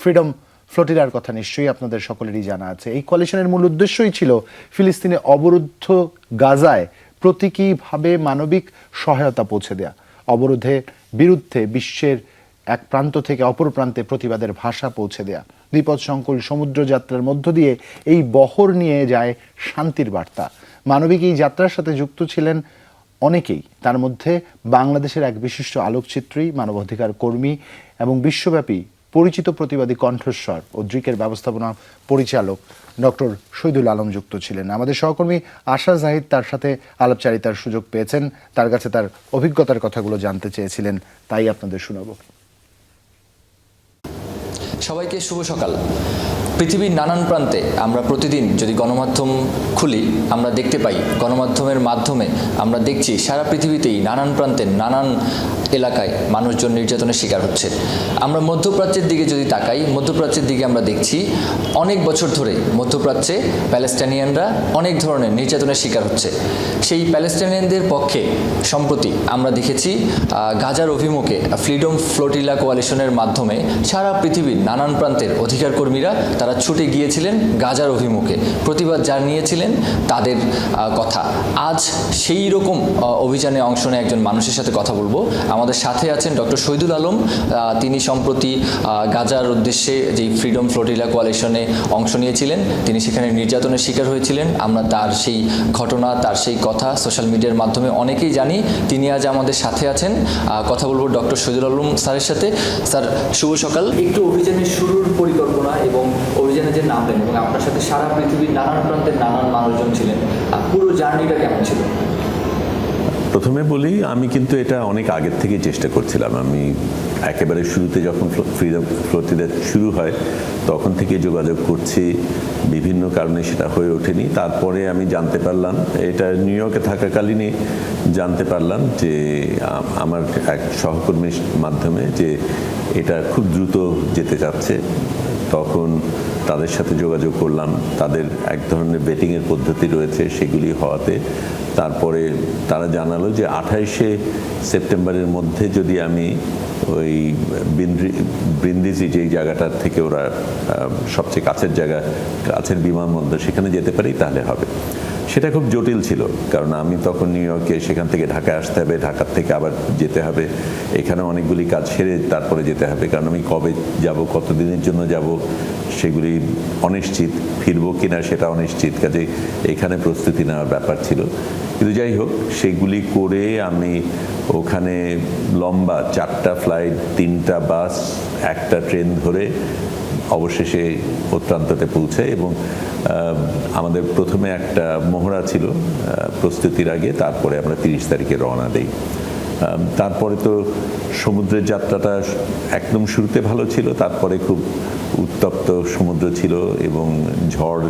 Freedom ফ্লোটিলার কথা নিশ্চয়ই আপনাদের সকলেরই জানা আছে। এই কোয়ালিশনের মূল উদ্দেশ্যই ছিল ফিলিস্তিনে অবরুদ্ধ গাজায় প্রতীকীভাবে মানবিক সহায়তা পৌঁছে দেয়া। অবরোধের বিরুদ্ধে বিশ্বের এক প্রান্ত থেকে অপর প্রান্তে প্রতিবাদের ভাষা পৌঁছে দেয়া। বিপদ সংকুল সমুদ্রযাত্রার মধ্য দিয়ে এই বহর নিয়ে যায় শান্তির বার্তা। মানবিক এই যাত্রার সাথে যুক্ত ছিলেন অনেকেই। তার মধ্যে বাংলাদেশের এক বিশিষ্ট আলোকচিত্রী, মানবাধিকার কর্মী এবং বিশ্বব্যাপী পরিচিত প্রতিবাদী কণ্ঠস্বর ও দৃকের ব্যবস্থাপনা পরিচালক ডক্টর শহীদুল আলম যুক্ত ছিলেন। আমাদের সহকর্মী আশা জাহিদ তার সাথে আলাপচারিতার সুযোগ পেয়েছেন। তার কাছে তার অভিজ্ঞতার কথাগুলো জানতে চেয়েছিলেন, তাই আপনাদের শোনাবো। সবাইকে শুভ সকাল। পৃথিবীর নানান প্রান্তে আমরা প্রতিদিন যদি গণমাধ্যম খুলি, আমরা দেখতে পাই গণমাধ্যমের মাধ্যমে আমরা দেখছি সারা পৃথিবীতেই নানান প্রান্তে নানান এলাকায় মানুষজন নির্যাতনের শিকার হচ্ছে। আমরা মধ্যপ্রাচ্যের দিকে যদি তাকাই, মধ্যপ্রাচ্যের দিকে আমরা দেখছি অনেক বছর ধরে মধ্যপ্রাচ্যে প্যালেস্টাইনিয়ানরা অনেক ধরনের নির্যাতনের শিকার হচ্ছে। সেই প্যালেস্টাইনিয়ানদের পক্ষে সম্প্রতি আমরা দেখেছি গাজার অভিমুখে ফ্রিডম ফ্লোটিলা কোয়ালিশনের মাধ্যমে সারা পৃথিবীর নানান প্রান্তের অধিকার কর্মীরা তারা ছুটে গিয়েছিলেন গাজার অভিমুখে। প্রতিবাদ জানিয়েছিলেন তাদের কথা। আজ সেই রকম অভিযানে অংশ নেয় একজন মানুষের সাথে কথা বলব। আমাদের সাথে আছেন ডক্টর শহীদুল আলম। তিনি সম্প্রতি গাজার উদ্দেশ্যে যেই ফ্রিডম ফ্লোটিলা কোয়ালিশনে অংশ নিয়েছিলেন, তিনি সেখানে নির্যাতনের শিকার হয়েছিলেন। আমরা তার সেই ঘটনা, তার সেই কথা সোশ্যাল মিডিয়ার মাধ্যমে অনেকেই জানি। তিনি আজ আমাদের সাথে আছেন। কথা বলব ডক্টর শহীদুল আলম স্যারের সাথে। স্যার, শুভ সকাল। একটু অভিযানের শুরুর পরিকল্পনা এবং অভিযানে যে নামলেন এবং আপনার সাথে সারা পৃথিবীর নানান প্রান্তের নানান মানুষজন ছিলেন আহ, পুরো জার্নিটা কেমন ছিল? প্রথমে বলি আমি কিন্তু এটা অনেক আগের থেকে চেষ্টা করছিলাম। আমি একেবারে শুরুতে যখন ফ্রিডম ফ্লোটিদা শুরু হয় তখন থেকে যোগাযোগ করছি। বিভিন্ন কারণে সেটা হয়ে ওঠেনি। তারপরে আমি জানতে পারলাম এটা নিউ ইয়র্কে থাকাকালীনই জানতে পারলাম যে আমার এক সহকর্মীর মাধ্যমে যে এটা খুব দ্রুত যেতে চাচ্ছে। তখন তাদের সাথে যোগাযোগ করলাম। তাদের এক ধরনের বেটিংয়ের পদ্ধতি রয়েছে সেগুলি হওয়াতে। তারপরে তারা জানালো যে আঠাইশে সেপ্টেম্বরের মধ্যে যদি আমি ওই বৃন্দিজি যেই জায়গাটার থেকে ওরা সবচেয়ে কাছের জায়গা, কাছের বিমানবন্দর সেখানে যেতে পারি তাহলে হবে। সেটা খুব জটিল ছিল, কারণ আমি তখন নিউ ইয়র্কে সেখান থেকে ঢাকায় আসতে হবে, ঢাকার থেকে আবার যেতে হবে। এখানে অনেকগুলি কাজ সেরে তারপরে যেতে হবে, কারণ আমি কবে যাব, কতদিনের জন্য যাব, সেগুলি অনিশ্চিত, ফিরবো কিনা সেটা অনিশ্চিত কাজে এখানে প্রস্তুতি নেওয়ার ব্যাপার ছিল। কিন্তু যাই হোক, সেগুলি করে আমি ওখানে লম্বা চারটা ফ্লাইট তিনটা বাস একটা ট্রেন ধরে অবশেষে অত্যন্ততে পৌঁছে এবং আমাদের প্রথমে একটা মহড়া ছিল প্রস্তুতির আগে, তারপরে আমরা তিরিশ তারিখে রওনা দিই। তারপরে তো সমুদ্রের যাত্রাটা একদম শুরুতে ভালো ছিল, তারপরে খুব উত্তপ্ত সমুদ্র ছিল এবং ঝড়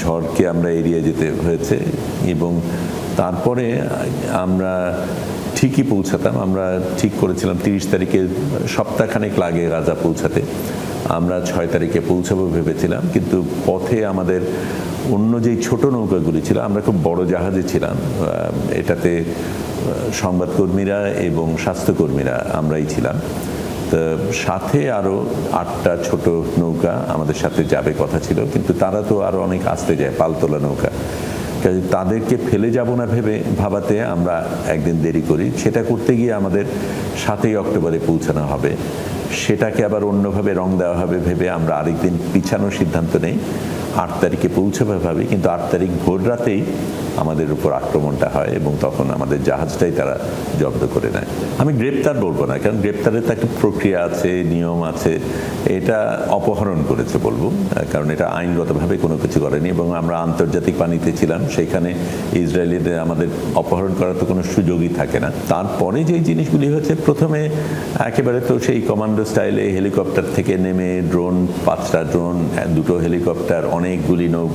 ঝড়কে আমরা এড়িয়ে যেতে হয়েছে এবং তারপরে আমরা ঠিকই পৌঁছাতাম, আমরা ঠিক করেছিলাম তিরিশ তারিখে সপ্তাহখানেক লাগে গাজা পৌঁছাতে। আমরা ছয় তারিখে পৌঁছাবো ভেবেছিলাম, কিন্তু পথে আমাদের অন্য যেই ছোট নৌকাগুলি ছিল, আমরা খুব বড় জাহাজে ছিলাম এটাতে সংবাদকর্মীরা এবং স্বাস্থ্যকর্মীরা আমরাই ছিলাম। তো সাথে আরও আটটা ছোট নৌকা আমাদের সাথে যাবে কথা ছিল, কিন্তু তারা তো আরও অনেক আসতে যায়, পালতোলা নৌকা। কাজে তাদেরকে ফেলে যাব না ভেবে ভাবাতে আমরা একদিন দেরি করি, সেটা করতে গিয়ে আমাদের সাতই অক্টোবরে পৌঁছানো হবে। সেটাকে আবার অন্যভাবে রং দেওয়া হবে ভেবে আমরা আরেকদিন পিছানোর সিদ্ধান্ত নেই। আট তারিখে পৌঁছবে ভাবি, কিন্তু আট তারিখ ভোর রাতেই আমাদের উপর আক্রমণটা হয় এবং তখন আমাদের জাহাজটাই তারা জব্দ করে নেয়। আমি গ্রেপ্তার বলব না, কারণ গ্রেপ্তারের তো একটা প্রক্রিয়া আছে, নিয়ম আছে, এটা অপহরণ করেছে বলব, কারণ এটা আইনগতভাবে কোনো কিছু করেনি এবং আমরা আন্তর্জাতিক পানিতে ছিলাম, সেখানে ইসরায়েলিদের আমাদের অপহরণ করার তো কোনো সুযোগই থাকে না। তারপরে যেই জিনিসগুলি হচ্ছে, প্রথমে একেবারে তো সেই কমান্ডো স্টাইলে হেলিকপ্টার থেকে নেমে ড্রোন, পাঁচটা ড্রোন, দুটো হেলিকপ্টার, অনেকগুলি নৌ,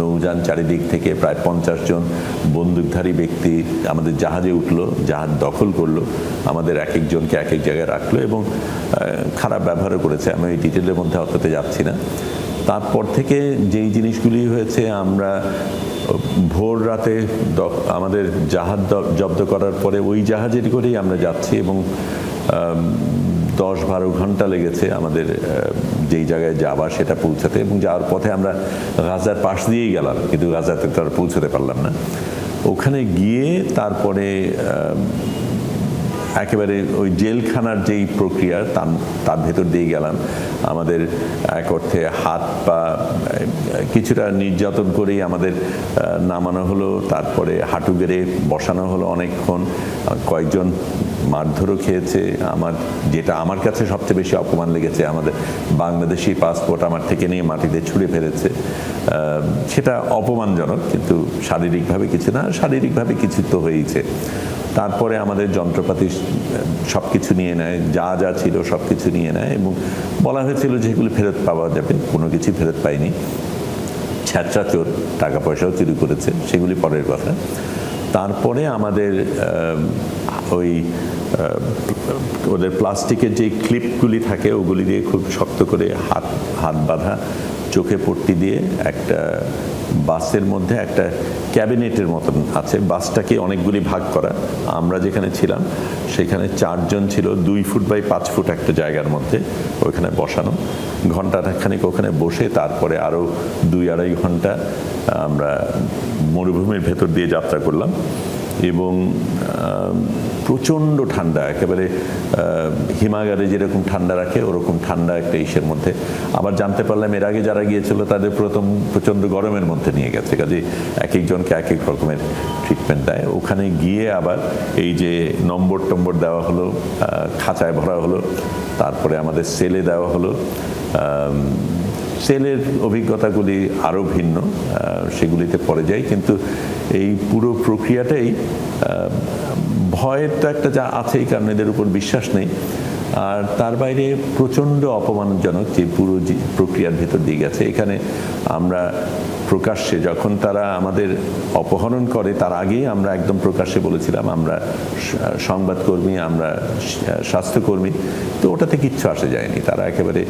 নৌযান চারিদিক থেকে প্রায় পঞ্চাশ জন বন্দুকধারী ব্যক্তি আমাদের জাহাজে উঠল, জাহাজ দখল করল, আমাদের এক একজনকে এক এক জায়গায় রাখল এবং খারাপ ব্যবহারও করেছে। আমি ওই ডিটেলের মধ্যে অততে যাচ্ছি না। তারপর থেকে যেই জিনিসগুলি হয়েছে, আমরা ভোর রাতে আমাদের জাহাজ জব্দ করার পরে ওই জাহাজের করেই আমরা যাচ্ছি এবং দশ বারো ঘণ্টা লেগেছে আমাদের যেই জায়গায় যাওয়া সেটা পৌঁছাতে এবং যাওয়ার পথে আমরা গাজার পাশ দিয়েই গেলাম, কিন্তু গাজাতে তো আর পৌঁছাতে পারলাম না। ওখানে গিয়ে তারপরে একেবারে ওই জেলখানার যেই প্রক্রিয়া, তার তার ভেতর দিয়ে গেলাম। আমাদের এক অর্থে হাত পা, কিছুটা নির্যাতন করেই আমাদের নামানো হলো, তারপরে হাঁটু গেড়ে বসানো হলো অনেকক্ষণ। কয়েকজন মারধরও খেয়েছে। আমার যেটা আমার কাছে সবচেয়ে বেশি অপমান লেগেছে, আমাদের বাংলাদেশি পাসপোর্ট আমার থেকে নিয়ে মাটিতে ছুঁড়ে ফেলেছে। সেটা অপমানজনক, কিন্তু শারীরিকভাবে কিছু না, শারীরিকভাবে কিছু তো হয়েইছে। তারপরে আমাদের যন্ত্রপাতি সব কিছু নিয়ে নেয়, যা যা ছিল সব কিছু নিয়ে নেয় এবং বলা হয়েছিল যেগুলো ফেরত পাওয়া যাবে। কোনো কিছু ফেরত পাইনি। ছ্যাঁচড়া চোর টাকা পয়সাও চুরি করেছে, সেগুলি পরের কথা। তারপরে আমাদের ওই ওদের প্লাস্টিকের যে ক্লিপগুলি থাকে, ওগুলি দিয়ে খুব শক্ত করে হাত হাত বাঁধা, চোখে পট্টি দিয়ে একটা বাসের মধ্যে একটা ক্যাবিনেটের মতন আছে। বাসটাকে অনেকগুলি ভাগ করা। আমরা যেখানে ছিলাম, সেখানে চারজন ছিল, দুই ফুট বাই পাঁচ ফুট একটা জায়গার মধ্যে ওইখানে বসানো। ঘন্টাটা খানিক ওখানে বসে, তারপরে আরও দুই আড়াই ঘণ্টা আমরা মরুভূমির ভেতর দিয়ে যাত্রা করলাম। এবং প্রচণ্ড ঠান্ডা, একেবারে হিমাগারে যেরকম ঠান্ডা রাখে, ওরকম ঠান্ডা একটা ইসের মধ্যে। আবার জানতে পারলাম, এর আগে যারা গিয়েছিল, তাদের প্রথম প্রচণ্ড গরমের মধ্যে নিয়ে গেছে। কাজে এক একজনকে এক এক রকমের ট্রিটমেন্ট দেয়। ওখানে গিয়ে আবার এই যে নম্বর টম্বর দেওয়া হলো খাঁচায় ভরা হলো, তারপরে আমাদের সেলে দেওয়া হলো সেলের অভিজ্ঞতাগুলি আরও ভিন্ন সেগুলিতে পরে যায় কিন্তু এই পুরো প্রক্রিয়াটাই ভয়ের তো একটা যা আছেই, কারণ এদের উপর বিশ্বাস নেই। আর তার বাইরে প্রচণ্ড অপমানজনক যে পুরো প্রক্রিয়ার ভেতর দিয়ে গেছে। এখানে আমরা প্রকাশ্যে যখন তারা আমাদের অপহরণ করে, তার আগেই আমরা একদম প্রকাশ্যে বলেছিলাম, আমরা সংবাদকর্মী, আমরা স্বাস্থ্যকর্মী, তো ওটাতে কিচ্ছু আসে যায়নি। তারা একেবারে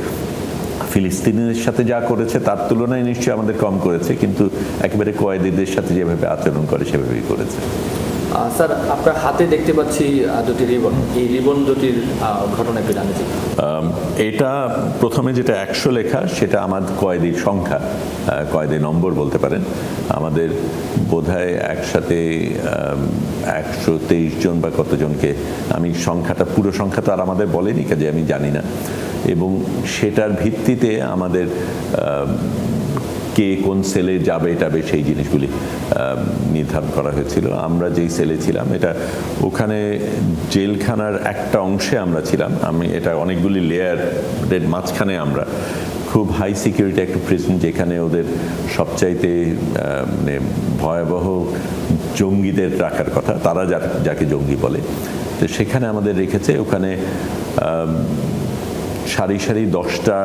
ফিলিস্তিনিদের সাথে যা করেছে, তার তুলনায় নিশ্চয়ই আমাদের কম করেছে, কিন্তু একেবারে কয়েদিদের সাথে যেভাবে আচরণ করে, সেভাবেই করেছে। স্যার আপনার হাতে দেখতে পাচ্ছি দুটি রিবন। এই রিবন দুটির ঘটনা একটু চাই এটা প্রথমে যেটা একশো লেখা সেটা আমার কয়েদির সংখ্যা কয়েদি নম্বর বলতে পারেন। আমাদের বোধহয় একসাথে একশো তেইশ জন বা কতজনকে আমি সংখ্যাটা পুরো সংখ্যা তো আর আমাদের বলেনি কাজে আমি জানি না। এবং সেটার ভিত্তিতে আমাদের আম, কে কোন সেলে যাবে টাবে সেই জিনিসগুলি নির্ধারণ করা হয়েছিল। আমরা যেই সেলে ছিলাম, এটা ওখানে জেলখানার একটা অংশে আমরা ছিলাম। আমি, এটা অনেকগুলি লেয়ারের মাঝখানে আমরা। খুব হাই সিকিউরিটি একটা প্রিজন যেখানে ওদের সবচাইতে মানে ভয়াবহ জঙ্গিদের রাখার কথা, তারা যাকে জঙ্গি বলে। তো সেখানে আমাদের রেখেছে, ওখানে সারি সারি দশটা,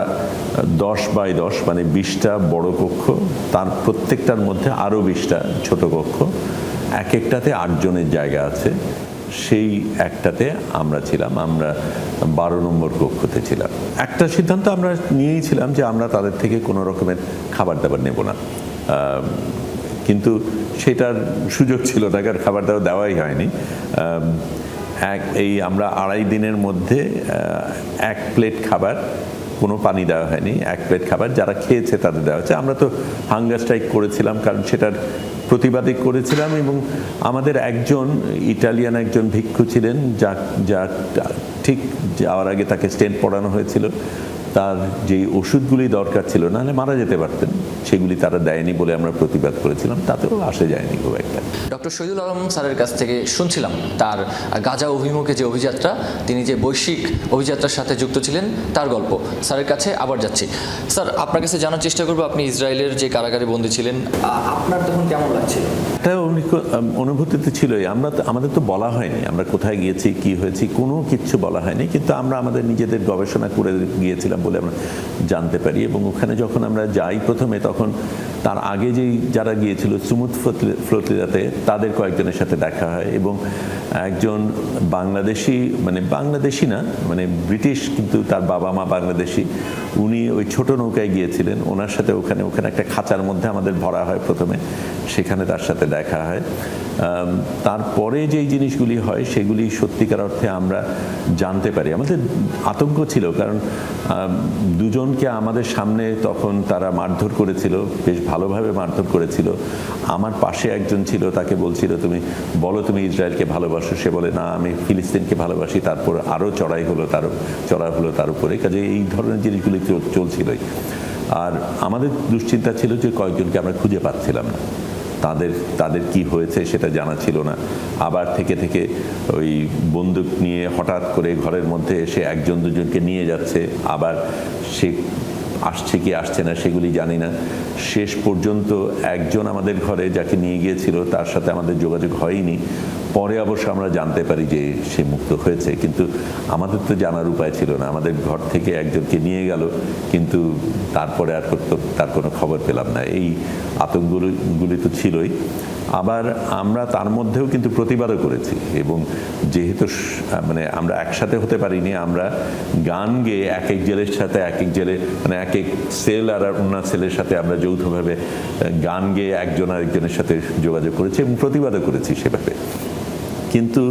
দশ বাই দশ মানে বিশটা বড় কক্ষ, তার প্রত্যেকটার মধ্যে আরও বিশটা ছোট কক্ষ। এক একটাতে আটজনের জায়গা আছে, সেই একটাতে আমরা ছিলাম, আমরা বারো নম্বর কক্ষতে ছিলাম। একটা সিদ্ধান্ত আমরা নিয়েছিলাম যে আমরা তাদের থেকে কোনো রকমের খাবার দাবার নেব না। কিন্তু সেটার সুযোগ ছিল না, কারণ খাবার দাবার দেওয়াই হয়নি। এক, এই আমরা আড়াই দিনের মধ্যে এক প্লেট খাবার, কোনো পানি দেওয়া হয়নি, এক প্লেট খাবার যারা খেয়েছে তাদের দেওয়া হয়েছে। আমরা তো হাঙ্গার স্ট্রাইক করেছিলাম, কারণ সেটার প্রতিবাদী করেছিলাম এবং আমাদের একজন ইটালিয়ান একজন ভিক্ষু ছিলেন যা যা ঠিক যাওয়ার আগে তাকে স্টেন্ট পড়ানো হয়েছিল। তার যেই ওষুধগুলি দরকার ছিল নাহলে মারা যেতে পারতেন। সেগুলি তারা দেয়নি বলে আমরা প্রতিবাদ করেছিলাম তাতেও আসে যায়নি খুব একটা। ডক্টর শহীদুল আলম স্যারের কাছ থেকে শুনছিলাম তার গাজা অভিমুখে যে অভিযাত্রা তিনি যে বৈশ্বিক অভিযাত্রার সাথে যুক্ত ছিলেন তার গল্প। স্যারের কাছে আবার যাচ্ছি। স্যার আপনার কাছে জানার চেষ্টা করব আপনি ইসরায়েলের যে কারাগারে বন্দী ছিলেন আপনার তখন কেমন লাগছিল একটা অনু- অনুভূতি তো ছিলই। আমরা তো- আমাদের তো বলা হয়নি আমরা কোথায় গিয়েছি কি হয়েছি কোনো কিচ্ছু বলা হয়নি কিন্তু আমরা আমাদের নিজেদের গবেষণা করে গিয়েছিলাম। বলে আমরা জানতে পারি এবং ওখানে যখন আমরা যাই প্রথমে তখন তার আগে যেই যারা গিয়েছিল সুমুদ ফ্লোতি- ফ্লোতিদাতে তাদের কয়েকজনের সাথে দেখা হয় এবং একজন বাংলাদেশি মানে বাংলাদেশি না মানে ব্রিটিশ কিন্তু তার বাবা মা বাংলাদেশি উনি ওই ছোট নৌকায় গিয়েছিলেন। ওনার সাথে ওখানে ওখানে একটা খাঁচার মধ্যে আমাদের ভরা হয় প্রথমে। সেখানে তার সাথে দেখা হয়। তারপরে যেই জিনিসগুলি হয়, সেগুলি সত্যিকার অর্থে আমরা জানতে পারি। আমাদের আতঙ্ক ছিল, কারণ দুজনকে আমাদের সামনে তখন তারা মারধর করেছিল, বেশ ভালোভাবে মারধর করেছিল। আমার পাশে একজন ছিল, তাকে বলছিল, তুমি বলো, তুমি ইসরায়েলকে ভালোবাসো? সে বলে, না, আমি ফিলিস্তিনকে ভালোবাসি। তারপর আরও চড়াই হলো তার, চড়া হলো তার উপরে। কাজে এই ধরনের জিনিসগুলি চলছিলই। আর আমাদের দুশ্চিন্তা ছিল যে কয়েকজনকে আমরা খুঁজে পাচ্ছিলাম না। তাদের তাদের কি হয়েছে সেটা জানা ছিল না। আবার থেকে থেকে ওই বন্দুক নিয়ে হঠাৎ করে ঘরের মধ্যে এসে একজন দুজনকে নিয়ে যাচ্ছে। আবার সে আসছে কি আসছে না সেগুলি জানি না। শেষ পর্যন্ত একজন আমাদের ঘরে যাকে নিয়ে গিয়েছিল, তার সাথে আমাদের যোগাযোগ হয়নি। পরে অবশ্য আমরা জানতে পারি যে সে মুক্ত হয়েছে। কিন্তু আমাদের তো জানার উপায় ছিল না। আমাদের ঘর থেকে একজনকে নিয়ে গেল, কিন্তু তারপরে আর তার কোনো খবর পেলাম না। এই আতঙ্কগুলি তো ছিলই। আবার আমরা তার মধ্যেও কিন্তু প্রতিবাদও করেছি এবং যেহেতু মানে আমরা একসাথে হতে পারিনি, আমরা গান গেয়ে এক এক জেলের সাথে এক এক জেলে মানে এক এক সেল আর অন্য সেলের সাথে আমরা যৌথভাবে গান গেয়ে একজন আরেকজনের সাথে যোগাযোগ করেছি এবং প্রতিবাদও করেছি সেভাবে। কিন্তু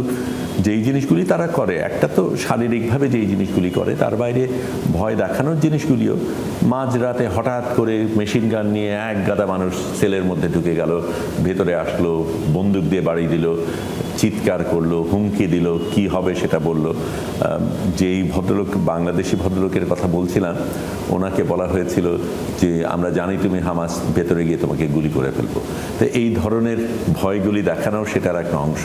যেই জিনিসগুলি তারা করে, একটা তো শারীরিকভাবে যেই জিনিসগুলি করে, তার বাইরে ভয় দেখানোর জিনিসগুলিও। মাঝরাতে হঠাৎ করে মেশিন গান নিয়ে এক গাদা মানুষ সেলের মধ্যে ঢুকে গেল, ভেতরে আসলো, বন্দুক দিয়ে বাড়ি দিল, চিৎকার করল, হুমকি দিল, কি হবে সেটা বলল। যেই ভদ্রলোক, বাংলাদেশি ভদ্রলোকের কথা বলছিলাম, ওনাকে বলা হয়েছিল যে, আমরা জানি তুমি হামাস, ভেতরে গিয়ে তোমাকে গুলি করে ফেলব। তো এই ধরনের ভয়গুলি দেখানো সেটার একটা অংশ।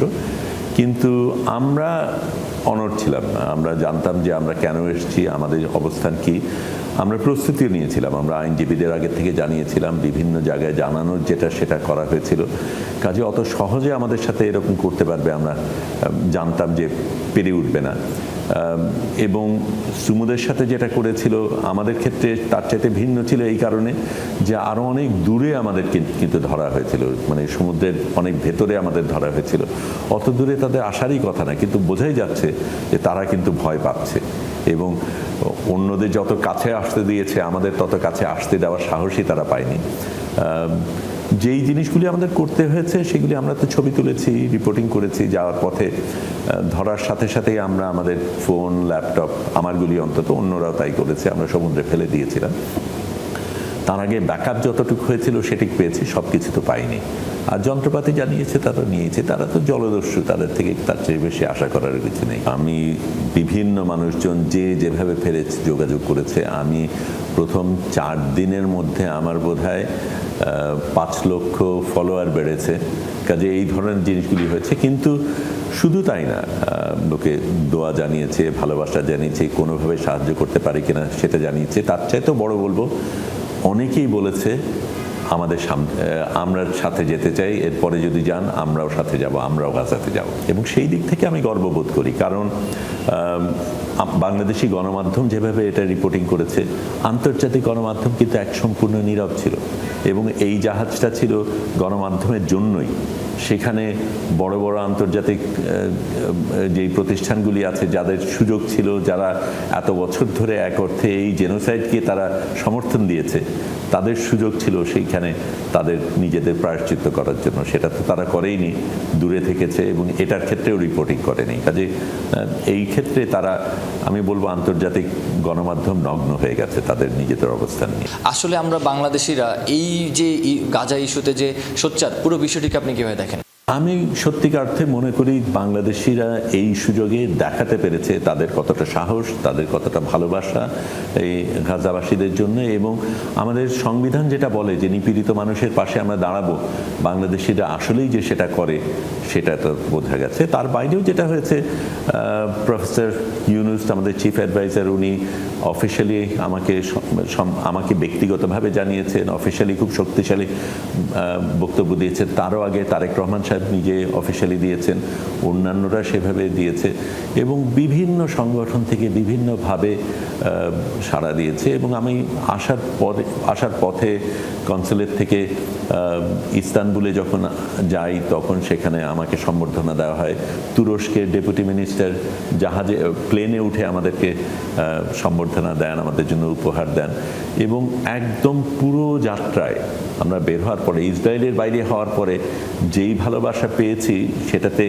কিন্তু আমরা অনর ছিলাম আমরা জানতাম যে আমরা কেন এসেছি আমাদের অবস্থান কি। আমরা প্রস্তুতি নিয়েছিলাম, আমরা আইনজীবীদের আগে থেকে জানিয়েছিলাম, বিভিন্ন জায়গায় জানানোর যেটা সেটা করা হয়েছিল। কাজে অত সহজে আমাদের সাথে এরকম করতে পারবে আমরা জানতাম যে পেরে উঠবে না। এবং সুমুদের সাথে যেটা করেছিল, আমাদের ক্ষেত্রে তার চাইতে ভিন্ন ছিল এই কারণে যে আরও অনেক দূরে আমাদের কিন- কিন্তু ধরা হয়েছিল। মানে সমুদ্রের অনেক ভেতরে আমাদের ধরা হয়েছিল। অত দূরে তাদের আসারই কথা না, কিন্তু বোঝাই যাচ্ছে যে তারা কিন্তু ভয় পাচ্ছে। এবং অন্যদের যত কাছে আসতে দিয়েছে, আমাদের তত কাছে আসতে দেওয়ার সাহসই তারা পায়নি। যেই জিনিসগুলি আমাদের করতে হয়েছে, সেগুলি আমরা তো ছবি তুলেছি রিপোর্টিং করেছি, যাওয়ার পথে ধরার সাথে সাথেই আমরা আমাদের ফোন ল্যাপটপ আমারগুলি অন্তত অন্যরাও তাই করেছে, আমরা সমুদ্রে ফেলে দিয়েছিলাম। তার আগে ব্যাকআপ যতটুকু হয়েছিল সেটিক পেয়েছি সব কিছু তো পাইনি। আর যন্ত্রপাতি জানিয়েছে, তারা নিয়েছে। তারা তো জলদস্যু, তাদের থেকে তার চেয়ে বেশি আশা করার কিছু নেই। আমি বিভিন্ন মানুষজন যে যেভাবে ফেরেছে, যোগাযোগ করেছে, আমি প্রথম চার দিনের মধ্যে আমার বোধ হয় পাঁচ লক্ষ ফলোয়ার বেড়েছে। কাজে এই ধরনের জিনিসগুলি হয়েছে। কিন্তু শুধু তাই না লোকে দোয়া জানিয়েছে, ভালোবাসা জানিয়েছে, কোনোভাবে সাহায্য করতে পারে কিনা সেটা জানিয়েছে। তার চাইতেও বড় বলব, অনেকেই বলেছে আমাদের সাম- আমরা সাথে যেতে চাই, এরপরে যদি যান, আমরাও সাথে যাব, আমরাও গাজাতে যাব। এবং সেই দিক থেকে আমি গর্ববোধ করি, কারণ বাংলাদেশি গণমাধ্যম যেভাবে এটা রিপোর্টিং করেছে, আন্তর্জাতিক গণমাধ্যম কিন্তু এক সম্পূর্ণ নীরব ছিল। এবং এই জাহাজটা ছিল গণমাধ্যমের জন্যই। সেখানে বড় বড় আন্তর্জাতিক যেই প্রতিষ্ঠানগুলি আছে, যাদের সুযোগ ছিল, যারা এত বছর ধরে এক অর্থে এই জেনোসাইডকে তারা সমর্থন দিয়েছে তাদের সুযোগ ছিল সেইখানে তাদের নিজেদের প্রায়শ্চিত্ত করার জন্য। সেটা তো তারা করেইনি, দূরে থেকেছে এবং এটার ক্ষেত্রেও রিপোর্টিং করেনি। কাজে এই ক্ষেত্রে তারা, আমি বলব আন্তর্জাতিক গণমাধ্যম নগ্ন হয়ে গেছে তাদের নিজেদের অবস্থান নিয়ে। আসলে আমরা বাংলাদেশিরা এই যে গাজা ইস্যুতে যে সোচ্চার, পুরো বিষয়টিকে আপনি কীভাবে দেখেন? আমি সত্যিকার অর্থে মনে করি বাংলাদেশিরা এই সুযোগে দেখাতে পেরেছে তাদের কতটা সাহস, তাদের কতটা ভালোবাসা এই গাজাবাসীদের জন্য এবং আমাদের সংবিধান যেটা বলে যে নিপীড়িত মানুষের পাশে আমরা দাঁড়াবো, বাংলাদেশিরা আসলেই যে সেটা করে সেটা তো বোঝা গেছে। তার বাইরেও যেটা হয়েছে প্রফেসর ইউনুস, আমাদের চিফ অ্যাডভাইজার উনি অফিসিয়ালি আমাকে আমাকে ব্যক্তিগতভাবে জানিয়েছেন, অফিসিয়ালি খুব শক্তিশালী বক্তব্য দিয়েছেন। তারও আগে তারেক রহমান সাহেব সাহেব নিজে অফিসিয়ালি দিয়েছেন, অন্যান্যরা সেভাবে দিয়েছে এবং বিভিন্ন সংগঠন থেকে বিভিন্নভাবে সাড়া দিয়েছে এবং আমি আসার পরে, আসার পথে কনসুলেট থেকে ইস্তানবুলে যখন যাই তখন সেখানে আমাকে সম্বর্ধনা দেওয়া হয়। তুরস্কের ডেপুটি মিনিস্টার জাহাজে প্লেনে উঠে আমাদেরকে সম্বর্ধনা দেন, আমাদের জন্য উপহার দেন এবং একদম পুরো যাত্রায় আমরা বের হওয়ার পরে, ইসরায়েলের বাইরে হওয়ার পরে যেই ভালোবাসা পেয়েছি, সেটাতে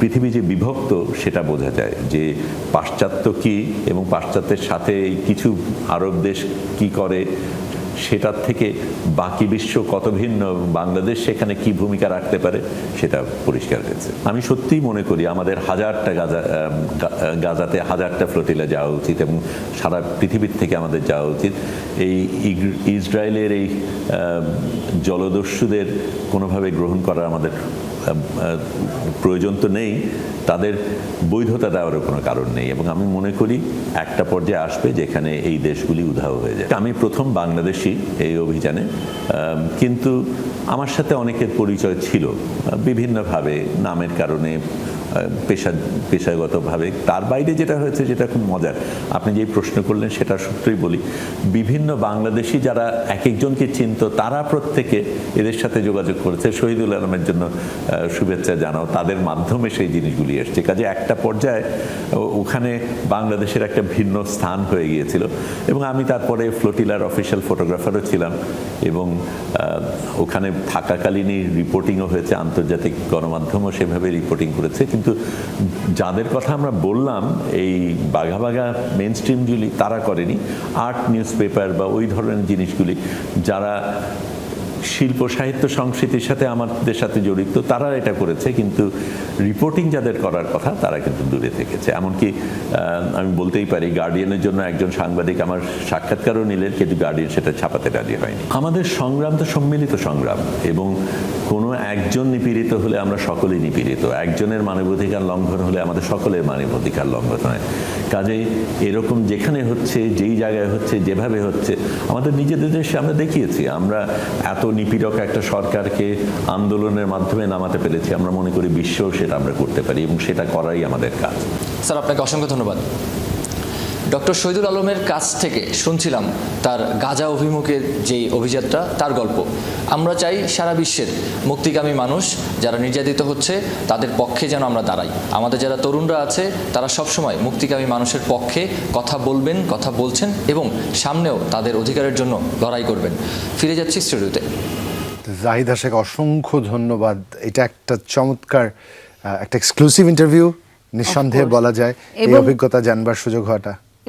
পৃথিবী যে বিভক্ত, সেটা বোঝা যায় যে পাশ্চাত্য কি এবং পাশ্চাত্যের সাথে কিছু আরব দেশ কি করে সেটার থেকে বাকি বিশ্ব কত ভিন্ন? বাংলাদেশ সেখানে কি ভূমিকা রাখতে পারে? সেটা পরিষ্কার হয়েছে। আমি সত্যিই মনে করি আমাদের হাজারটা গাজা গাজাতে হাজারটা ফ্লোটিলা যাওয়া উচিত এবং সারা পৃথিবীর থেকে আমাদের যাওয়া উচিত। এই ইসরায়েলের এই জলদস্যুদের কোনোভাবে গ্রহণ করা আমাদের প্রয়োজন তো নেই। তাদের বৈধতা দেওয়ারও কোনো কারণ নেই এবং আমি মনে করি একটা পর্যায়ে আসবে যেখানে এই দেশগুলি উধাও হয়ে যায় আমি প্রথম বাংলাদেশি এই অভিযানে। কিন্তু আমার সাথে অনেকের পরিচয় ছিল। বিভিন্নভাবে নামের কারণে পেশা পেশাগতভাবে। তার বাইরে যেটা হয়েছে, যেটা খুব মজার, আপনি যেই প্রশ্ন করলেন সেটা সূত্রেই বলি। বিভিন্ন বাংলাদেশি যারা এক একজনকে চিনত, তারা প্রত্যেকে এদের সাথে যোগাযোগ করেছে। শহীদুল আলমের জন্য শুভেচ্ছা জানাও। তাদের মাধ্যমে সেই জিনিসগুলি এসছে। কাজে একটা পর্যায়ে ওখানে বাংলাদেশের একটা ভিন্ন স্থান হয়ে গিয়েছিল। এবং আমি তারপরে ফ্লোটিলার অফিসিয়াল ফটোগ্রাফারও ছিলাম এবং ওখানে থাকাকালীনই রিপোর্টিংও হয়েছে, আন্তর্জাতিক গণমাধ্যমও সেভাবে রিপোর্টিং করেছে। কিন্তু যাদের কথা আমরা বললাম, এই বাঘা বাঘা মেন স্ট্রিমগুলি তারা করেনি। আর্ট নিউজ পেপার বা ওই ধরনের জিনিসগুলি, যারা শিল্প সাহিত্য সংস্কৃতির সাথে আমাদের সাথে জড়িত, তারা এটা করেছে, কিন্তু রিপোর্টিং যাদের করার কথা, তারা কিন্তু দূরে থেকেছে। এমনকি আমি বলতেই পারি গার্ডিয়ানের জন্য একজন সাংবাদিক আমার সাক্ষাৎকারও নিলেন, কিন্তু গার্ডিয়ান সেটা ছাপাতে রাজি হয়নি। আমাদের সংগ্রাম তো সম্মিলিত সংগ্রাম, এবং কোনো একজন নিপীড়িত হলে আমরা সকলেই নিপীড়িত। একজনের মানবাধিকার লঙ্ঘন হলে আমাদের সকলের মানবাধিকার লঙ্ঘন হয়। কাজেই এরকম যেখানে হচ্ছে, যেই জায়গায় হচ্ছে, যেভাবে হচ্ছে, আমাদের নিজেদের দেশে আমরা দেখিয়েছি। আমরা এত নিপীড়ক একটা সরকারকে আন্দোলনের মাধ্যমে নামাতে পেরেছি। আমরা মনে করি বিশ্বেও সেটা আমরা করতে পারি এবং সেটা করাই আমাদের কাজ। স্যার, আপনাকে অসংখ্য ধন্যবাদ। ডক্টর শহীদুল আলমের কাছ থেকে শুনছিলাম তার গাজা অভিমুখের যেই অভিযাত্রা তার গল্প। আমরা চাই সারা বিশ্বের মুক্তিকামী মানুষ যারা নির্যাতিত হচ্ছে তাদের পক্ষে যেন আমরা দাঁড়াই। আমাদের যারা তরুণরা আছে তারা সবসময় মুক্তিকামী মানুষের পক্ষে কথা বলবেন কথা বলছেন এবং সামনেও তাদের অধিকারের জন্য লড়াই করবেন। ফিরে যাচ্ছি স্টুডিওতে। জাহিদ হাসাকে অসংখ্য ধন্যবাদ। এটা একটা চমৎকার একটা এক্সক্লুসিভ ইন্টারভিউ নিঃসন্দেহে বলা যায় এই অভিজ্ঞতা জানবার সুযোগ হওয়াটা।